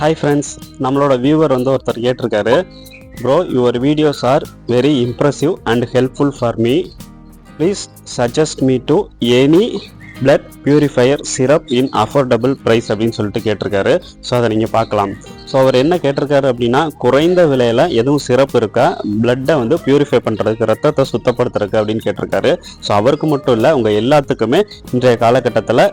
Hi friends நம்மளோட viewer வந்து ஒருத்தர் கேட்டிருக்காரு. Bro your videos are very impressive and helpful for me please suggest me to any blood purifier syrup in affordable price அப்படின்னு சொல்லிட்டு கேட்டிருக்காரு. So அதை நீங்கள் பார்க்கலாம். ஸோ அவர் என்ன கேட்டிருக்காரு அப்படின்னா குறைந்த விலையில் எதுவும் சிறப்பு இருக்கா? பிளட்டை வந்து பியூரிஃபை பண்ணுறதுக்கு ரத்தத்தை சுத்தப்படுத்துறதுக்கு அப்படின்னு கேட்டிருக்காரு. ஸோ அவருக்கு மட்டும் இல்லை உங்கள் எல்லாத்துக்குமே இன்றைய காலகட்டத்தில்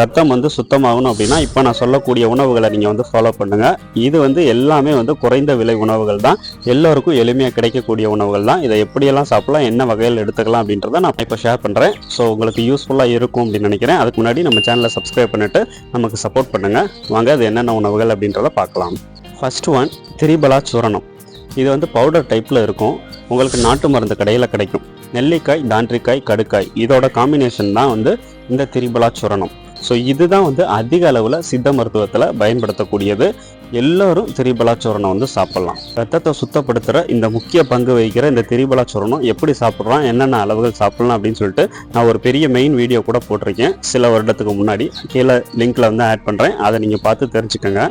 ரத்தம் வந்து சுத்தமாகணும் அப்படின்னா இப்போ நான் சொல்லக்கூடிய உணவுகளை நீங்கள் வந்து ஃபாலோ பண்ணுங்கள் இது வந்து எல்லாமே வந்து குறைந்த விலை உணவுகள் தான். எல்லோருக்கும் எளிமையாக கிடைக்கக்கூடிய உணவுகள் தான். இதை எப்படியெல்லாம் சாப்பிடலாம் என்ன வகையில் எடுத்துக்கலாம் அப்படின்றத நான் இப்போ ஷேர் பண்ணுறேன் ஸோ உங்களுக்கு யூஸ்ஃபுல்லாக இருக்கும் அப்படின்னு நினைக்கிறேன். அதுக்கு முன்னாடி நம்ம சேனலை சப்ஸ்கிரைப் பண்ணிட்டு நமக்கு சப்போர்ட் பண்ணுங்கள் வாங்க அது என்னென்ன உணவுகள் அப்படின்றத பார்க்கலாம். ஃபஸ்ட் ஒன் திரிபலா சூரணம். இது வந்து பவுடர் டைப்பில் இருக்கும். உங்களுக்கு நாட்டு மருந்து கடையில் கிடைக்கும். நெல்லிக்காய் தாண்டிக்காய் கடுக்காய். இதோட காம்பினேஷன் தான் வந்து இந்த திரிபலா சுரணம். ஸோ இதுதான் வந்து அதிக அளவில் சித்த மருத்துவத்தில் பயன்படுத்தக்கூடியது. எல்லோரும் திரிபலா வந்து சாப்பிட்லாம். ரத்தத்தை சுத்தப்படுத்துகிற இந்த முக்கிய பங்கு வகிக்கிற இந்த திரிபலா எப்படி சாப்பிட்றோம் என்னென்ன அளவுகள் சாப்பிட்லாம் அப்படின்னு சொல்லிட்டு நான் ஒரு பெரிய மெயின் வீடியோ கூட போட்டிருக்கேன். சில வருடத்துக்கு முன்னாடி கீழே லிங்க்கில் வந்து ஆட் பண்ணுறேன் அதை நீங்கள் பார்த்து தெரிஞ்சுக்கோங்க.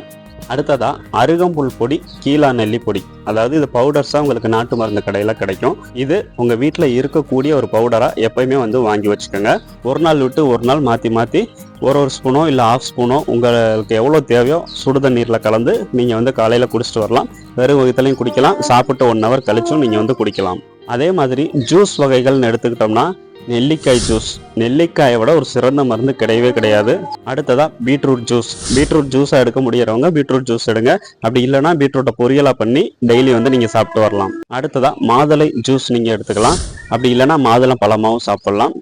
அடுத்ததா அருகம்புல் பொடி கீழா நெல்லி பொடி. அதாவது இது பவுடர்ஸாக உங்களுக்கு நாட்டு மருந்து கடையில் கிடைக்கும். இது உங்கள் வீட்டில் இருக்கக்கூடிய ஒரு பவுடராக எப்பயுமே வந்து வாங்கி வச்சுக்கோங்க. ஒரு நாள் விட்டு ஒரு நாள் மாற்றி மாற்றி ஒரு ஒரு ஸ்பூனோ இல்லை ஆஃப் ஸ்பூனோ உங்களுக்கு எவ்வளோ தேவையோ சுடு தண்ணீரில் கலந்து நீங்கள் வந்து காலையில் குடிச்சிட்டு வரலாம். வெறும் வகுத்துலையும் குடிக்கலாம். சாப்பிட்டு ஒன் ஹவர் கழிச்சும் நீங்கள் வந்து குடிக்கலாம். அதே மாதிரி ஜூஸ் வகைகள்னு எடுத்துக்கிட்டோம்னா நெல்லிக்காய் ஜூஸ். நெல்லிக்காயை விட ஒரு சிறந்த மருந்து கிடையவே கிடையாது. அடுத்ததாக பீட்ரூட் ஜூஸ். பீட்ரூட் ஜூஸாக எடுக்க முடியறவங்க பீட்ரூட் ஜூஸ் எடுங்க. அப்படி இல்லைன்னா பீட்ரூட்டை பொரியலாக பண்ணி டெய்லி வந்து நீங்கள் சாப்பிட்டு வரலாம். அடுத்ததாக மாதுளை ஜூஸ் நீங்கள் எடுத்துக்கலாம். அப்படி இல்லைன்னா மாதுளை பழமாகவும் சாப்பிட்லாம்.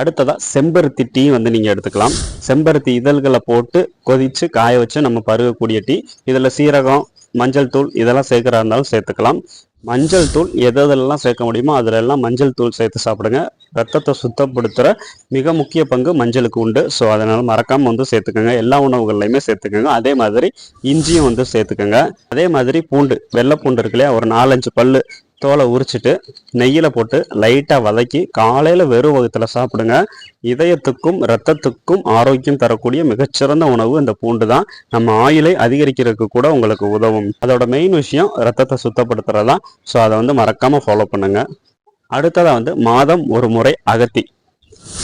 அடுத்ததாக செம்பருத்தி டீ வந்து நீங்கள் எடுத்துக்கலாம். செம்பருத்தி இதழ்களை போட்டு கொதித்து காய வச்சு நம்ம பருகக்கூடிய டீ. இதில் சீரகம் மஞ்சள் தூள் இதெல்லாம் சேர்க்குறா இருந்தாலும் சேர்த்துக்கலாம். மஞ்சள் தூள் எதெல்லாம் சேர்க்க முடியுமோ அதிலெல்லாம் மஞ்சள் தூள் சேர்த்து சாப்பிடுங்க. ரத்தத்தை சுத்தப்படுத்துகிற மிக முக்கிய பங்கு மஞ்சளுக்கு உண்டு. ஸோ அதனால் மறக்காமல் வந்து சேர்த்துக்கோங்க. எல்லா உணவுகள்லையுமே சேர்த்துக்கோங்க. அதே மாதிரி இஞ்சியும் வந்து சேர்த்துக்கோங்க. அதே மாதிரி பூண்டு வெள்ளை பூண்டு இருக்கு இல்லையா? ஒரு நாலஞ்சு பல் தோலை உரிச்சிட்டு நெய்யில் போட்டு லைட்டாக வதக்கி காலையில் வெறும் வகுத்தில் சாப்பிடுங்க. இதயத்துக்கும் ரத்தத்துக்கும் ஆரோக்கியம் தரக்கூடிய மிகச்சிறந்த உணவு இந்த பூண்டு தான். நம்ம ஆயிலை அதிகரிக்கிறதுக்கு கூட உங்களுக்கு உதவும். அதோட மெயின் விஷயம் ரத்தத்தை சுத்தப்படுத்துறது. தான் ஸோ அதை வந்து மறக்காமல் ஃபாலோ பண்ணுங்கள் அடுத்ததாக வந்து மாதம் ஒரு முறை அகத்தி.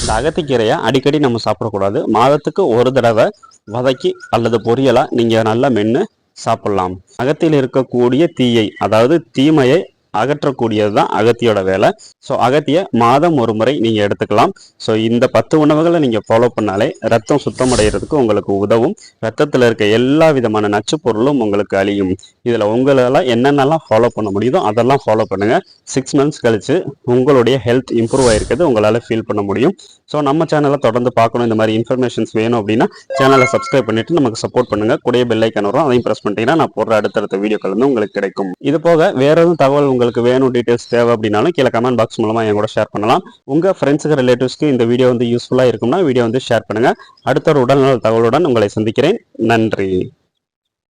இந்த அகத்திக்கீரையை அடிக்கடி நம்ம சாப்பிடக்கூடாது. மாதத்துக்கு ஒரு தடவை வதக்கி அல்லது பொரியலாக நீங்கள் நல்லா மென்று சாப்பிட்லாம். அகத்தில் இருக்கக்கூடிய தீயை அதாவது தீமையை அகற்றக்கூடியது தான் அகத்தியோட வேலை. ஸோ அகத்திய மாதம் ஒரு முறை நீங்கள் எடுத்துக்கலாம். ஸோ இந்த பத்து உணவுகளை நீங்கள் ஃபாலோ பண்ணாலே ரத்தம் சுத்தமடைகிறதுக்கு உங்களுக்கு உதவும். ரத்தத்தில் இருக்க எல்லா விதமான நச்சு பொருளும் உங்களுக்கு அழியும். இதில் உங்களால் என்னென்னலாம் ஃபாலோ பண்ண முடியுதோ அதெல்லாம் ஃபாலோ பண்ணுங்கள் சிக்ஸ் மந்த்ஸ் கழித்து உங்களுடைய ஹெல்த் இம்ப்ரூவ் ஆகிருக்கிறது உங்களால் ஃபீல் பண்ண முடியும். ஸோ நம்ம சேனலை தொடர்ந்து பார்க்கணும் இந்த மாதிரி இன்ஃபர்மேஷன்ஸ் வேணும் அப்படின்னா சேனலை சப்ஸ்கிரைப் பண்ணிட்டு நமக்கு சப்போர்ட் பண்ணுங்கள் கூடிய பெல்லைக்கான வரும். அதையும் ப்ரெஸ் பண்ணிட்டீங்கன்னா நான் போடுற அடுத்தடுத்த வீடியோக்கள் வந்து உங்களுக்கு கிடைக்கும். இது போக வேறு எதுவும் தகவல் உங்களுக்கு வேணும் டீட்டெயில்ஸ் தேவை அப்படின்னாலும் கீழே கமெண்ட் பாக்ஸ் மூலமா என் கூட ஷேர் பண்ணலாம். உங்க ஃப்ரெண்ட்ஸுக்கு ரிலேட்டிவ்ஸ்க்கு இந்த வீடியோ வந்து யூஸ்ஃபுல்லா இருக்கும்னா வீடியோ வந்து ஷேர் பண்ணுங்க. அடுத்த ஒரு உடல்நல தகவலுடன் உங்களை சந்திக்கிறேன். நன்றி.